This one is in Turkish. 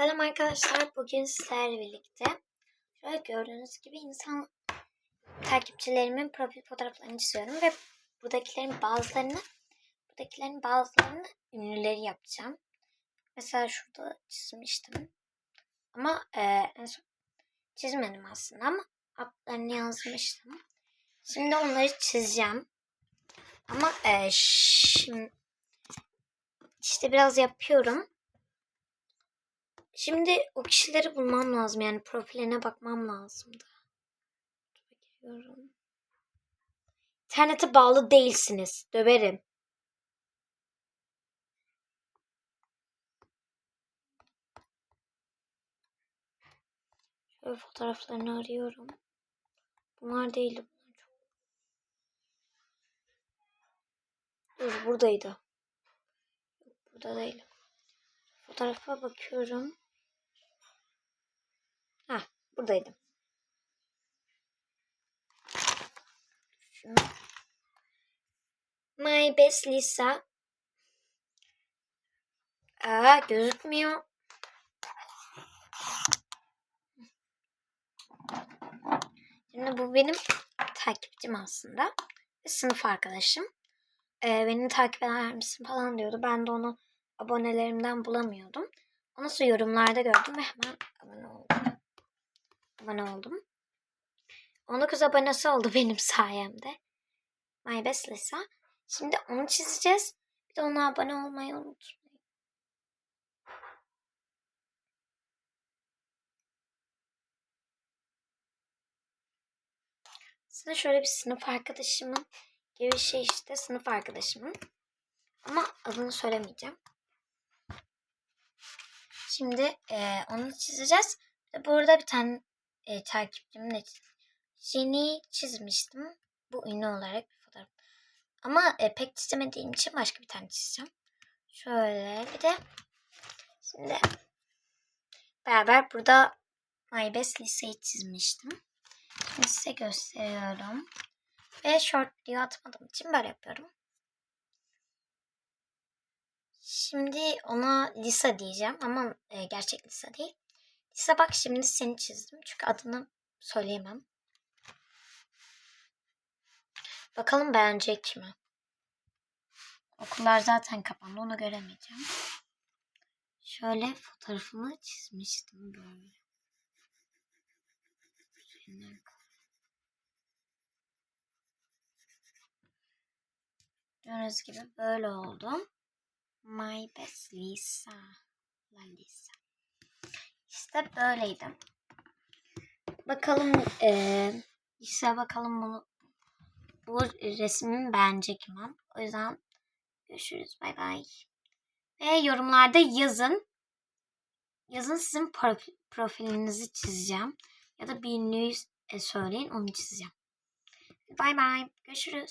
Selam arkadaşlar. Bugün sizlerle birlikte şöyle gördüğünüz gibi insan takipçilerimin profil fotoğraflarını çiziyorum ve buradakilerin bazılarını buradakilerin bazılarını ünlüleri yapacağım. Mesela şurada çizmiştim. Ama e, en son çizmedim aslında ama adlarını yazmıştım. Şimdi onları çizeceğim. Ama e, şimdi işte biraz yapıyorum. Şimdi o kişileri bulmam lazım. Yani profiline bakmam lazımdı. Giriyorum. İnternete bağlı değilsiniz. Döverim. Şöyle fotoğraflarını arıyorum. Bunlar değildi. Dur buradaydı. Burada değil. Fotoğrafa bakıyorum. Buradaydım. My best Lisa. Aa, gözükmüyor. Şimdi bu benim takipçim aslında. Sınıf arkadaşım. Ee, beni takip eder misin falan diyordu. Ben de onu abonelerimden bulamıyordum. Onu yorumlarda gördüm ve hemen abone oldum. Abone oldum. 19 abonesi oldu benim sayemde. My best Lisa. Şimdi onu çizeceğiz. Bir de ona abone olmayı unutmayın. Size şöyle bir sınıf arkadaşımın gibi şey işte sınıf arkadaşımın. Ama adını söylemeyeceğim. Şimdi e, onu çizeceğiz. Burada bir tane e, takipçim de Jenny çizmiştim. Bu ünlü olarak bir fotoğraf. Ama e, pek çizemediğim için başka bir tane çizeceğim. Şöyle bir de şimdi beraber burada My Best Lisa'yı çizmiştim. Şimdi size gösteriyorum. Ve short video atmadığım için böyle yapıyorum. Şimdi ona Lisa diyeceğim ama e, gerçek Lisa değil. Lisa bak şimdi seni çizdim. Çünkü adını söyleyemem. Bakalım beğenecek mi? Okullar zaten kapandı. Onu göremeyeceğim. Şöyle fotoğrafımı çizmiştim böyle. Gördüğünüz gibi böyle oldu. My best Lisa. La Lisa. İşte böyleydi. Bakalım e, Lisa bakalım bunu bu resmimi beğenecek mi? O yüzden görüşürüz. Bay bay. Ve yorumlarda yazın. Yazın sizin profilinizi çizeceğim. Ya da bir ünlüyü söyleyin onu çizeceğim. Bay bay. Görüşürüz.